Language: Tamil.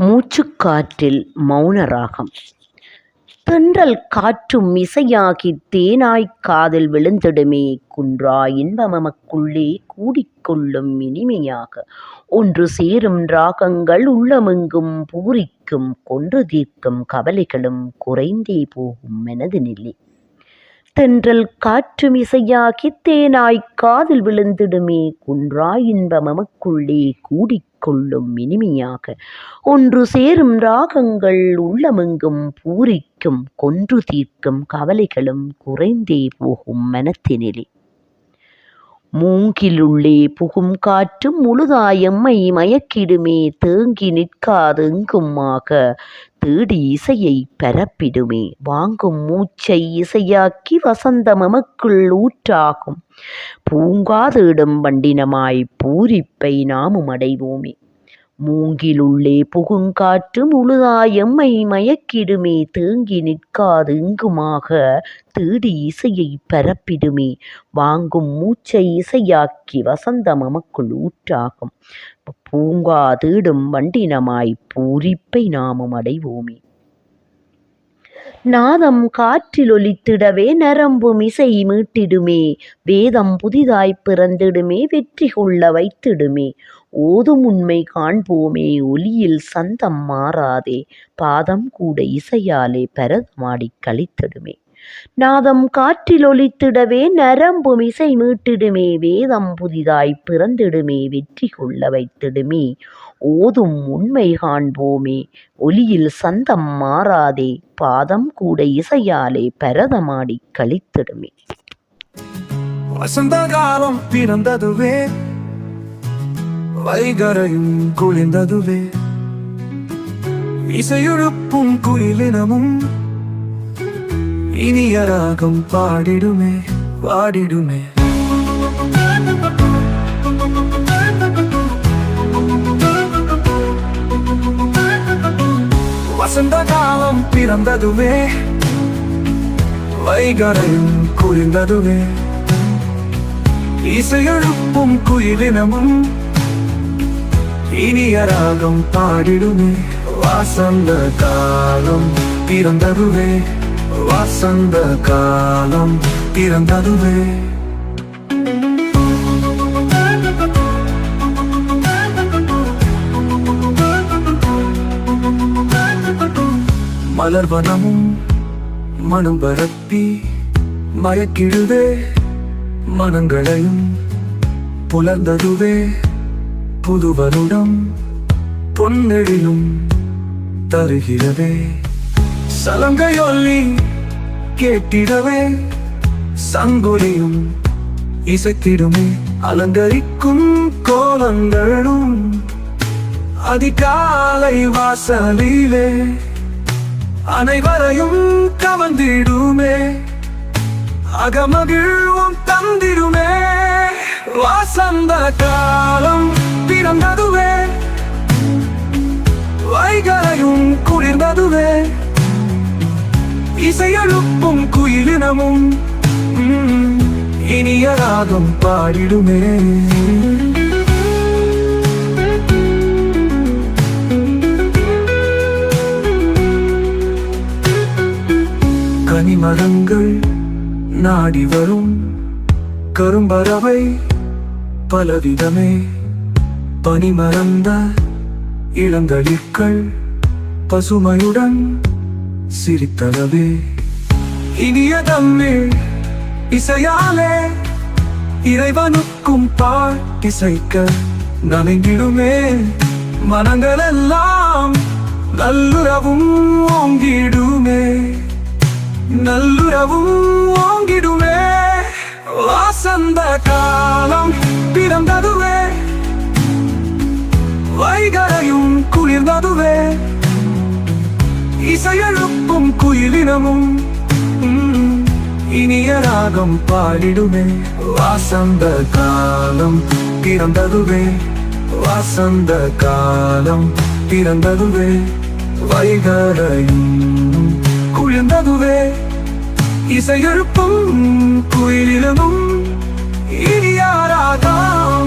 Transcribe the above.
மூச்சுக்காற்றில் மௌன ராகம் தென்றல் காற்றும் இசையாகித் தேனாய்க் காதில் விழுந்திடுமே குன்றா இன்பமெமக்குள்ளே கூடிக்கொள்ளும் இனிமையாக. ஒன்று சேரும் ராகங்கள் உள்ளமெங்கும் பூரிக்கும் கொன்று தீர்க்கும் கவலைகளும் குறைந்தே போகும் மனதினிலே தென்றல் காற்றும் இசையாகித் தேனாய்க் காதில் விழுந்திடுமே குன்றா கூடி கொள்ளும் இனிமையாக. ஒன்று சேரும் ராகங்கள் உள்ளமெங்கும் பூரிக்கும் கொன்று தீர்க்கும் கவலைகளும் குறைந்தே போகும் மனத்தினிலே. மூங்கிலுள்ளே புகும் காற்றும் முழுதாயம்மை மயக்கிடுமே தேங்கி நிற்காதெங்குமாக தேடி இசையை பரப்பிடுமே வாங்கும் மூச்சை இசையாக்கி வசந்தம் எமக்குள் ஊற்றாகும். பூங்காதேடும் வண்டினமாய் பூரிப்பை நாமும் அடைவோமே. மூங்கிலுள்ளே புகுங்காற்று முழுதாயம்மை மயக்கிடுமே தேங்கி நிற்காது இங்குமாக. தேடி இசையை பரப்பிடுமே வாங்கும் மூச்சை இசையாக்கி வசந்தம் எமக்குள் ஊற்றாகும். பூங்கா தேடும் வண்டினமாய் பூரிப்பை நாமும் அடைவோமே. நாதம் காற்றில் ஒலித்திடவே நரம்பும் இசை மீட்டிடுமே வேதம் புதிதாய் பிறந்திடுமே வெற்றி கொள்ள வைத்திடுமே. ஓதும் உண்மை காண்போமே ஒலியில் சந்தம் மாறாதே பாதம் கூட இசையாலே பரதமாடிக் கழித்திடுமே நாதம் காற்றில் ஒலித்திடவே நரம்பும் இசை மீட்டிடுமே வேதம் புதிதாய்ப் பிறந்திடுமே வெற்றி கொள்ள வைத்திடுமே. ஓதும் உண்மை காண்போமே ஒலியில் சந்தம் மாறாதே பாதம் கூட இசையாலே பரதமாடிக் களித்திடுமே. வசந்த காலம் பிறந்ததுவே வைகரையும் குளிர்ந்ததுவே. இசையுழுப்பும் குயிலினமும் இனிய ராகம் பாடிடுமே பாடிடுமே. வசந்த காலம் பிறந்ததுவே. வைகரையும் குளிர்ந்ததுவே. இசையெழுப்பும் குயிலினமும் இனிய ராகம் பாடிடுமே. வாசந்த காலம் பிறந்ததுவே. வாசந்த காலம் பிறந்ததுவே. மலர்வனமும் மனம் பரப்பி மயக்கிடுவே. மனங்களையும் புலர்ந்ததுவே. புதுவருடம் பொன்னெழிலும் தருகிறதே. சலங்கையொல்லி கேட்டிடவே சங்குலியும் இசைத்திடுமே. அலங்கரிக்கும் கோலங்களும் அதிகாலை வாசலிலே. அனைவரையும் கவர்ந்திடுமே. அகமகிழ்வும் தந்திடுமே. வாசந்த காலம் பிறந்ததுவே. வைகரையும் குளிர்ந்ததுவே. இசையழுப்பும் குயிலினமும் இனிய ராகம் பாடிடுமே. கனிமரங்கள் நாடி வரும் கரும்பறவை பலவிதமே பனிமறந்த இளங்களிற்கள் பசுமையுடன் சிரித்தளவே. இனிய தமிழ் இசையாலே இறைவனுக்கும் பாட்டிசைக்க நனைந்திடுமே. மனங்களெல்லாம் நல்லுறவும் ஓங்கிடுமே. நல்லுறவும் ஓங்கிடுமே. வாசந்த காலம் பிறந்ததுவே வைகரையும் குளிர்ந்ததுவே இசையழுப்பும் குயிலினமும் இனிய ராகம் பாடிடுமே. வாசந்த காலம் பிறந்ததுவே வாசந்த காலம் பிறந்ததுவே வைகரையும் குளிர்ந்ததுவே இசையெழுப்பும் குயிலினமும் இனிய ராகம்